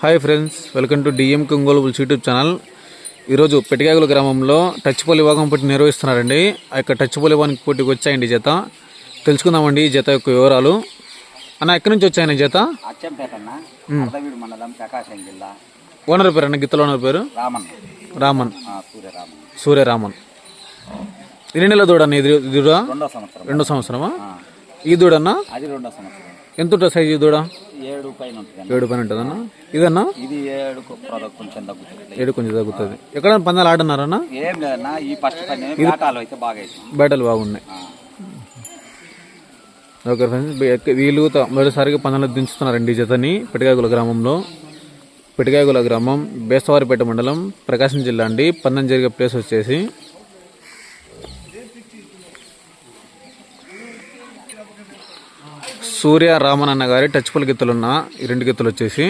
Hi friends welcome to DM Kongolu bulls YouTube channel. ఈరోజు పెట్టిగాగుల గ్రామంలో టచ్పోలి విభాగం పోటీ నిర్వహిస్తున్నారండి. ఆ యొక్క టచ్పోలి విభాగానికి పోటీకి వచ్చాయండి జత. తెలుసుకుందామండి ఈ జత యొక్క వివరాలు. అన్న ఎక్కడి నుంచి వచ్చాయన్న ఈ జత ఓనర్ పేరు అన్న గిత్తల ఓనర్ పేరు? రామన్. రామన్. సూర్యరామన్. ఎన్ని నెలల దూడ అన్న ఇది? దూడ? రెండో సంవత్సరం. రెండో సంవత్సరమా? ఈ దూడన్నా ఎంత ఉంటుంది సైజు ఈ దూడ? ఏడు పైన ఉంటుంది అన్న. ఏడు పని ఉంటుందన్న ఇదన్నా? ఇది ఏడు కొంచెం తగ్గుతుంది. ఏడు కొంచెం తగ్గుతుంది. ఎక్కడ పందాలు ఆడున్నారన్నా? ఏం లేదన్నా ఈ ఫస్ట్ పని వేటాలు అయితే బాగా బాగున్నాయి. ఓకే ఫ్రెండ్స్ వీళ్ళు మొదటిసారిగా పందాలు దించుతున్నారండి ఈ జతని పిటికాయగుల గ్రామంలో. పిటికాయగుల గ్రామం బేస్తవారిపేట మండలం ప్రకాశం జిల్లా అండి. పందెం జరిగే ప్లేస్ వచ్చేసి సూర్య రామన్ అన్న గారి టచ్పుల్ గిత్తలు ఉన్న ఈ రెండు గీతలు వచ్చేసి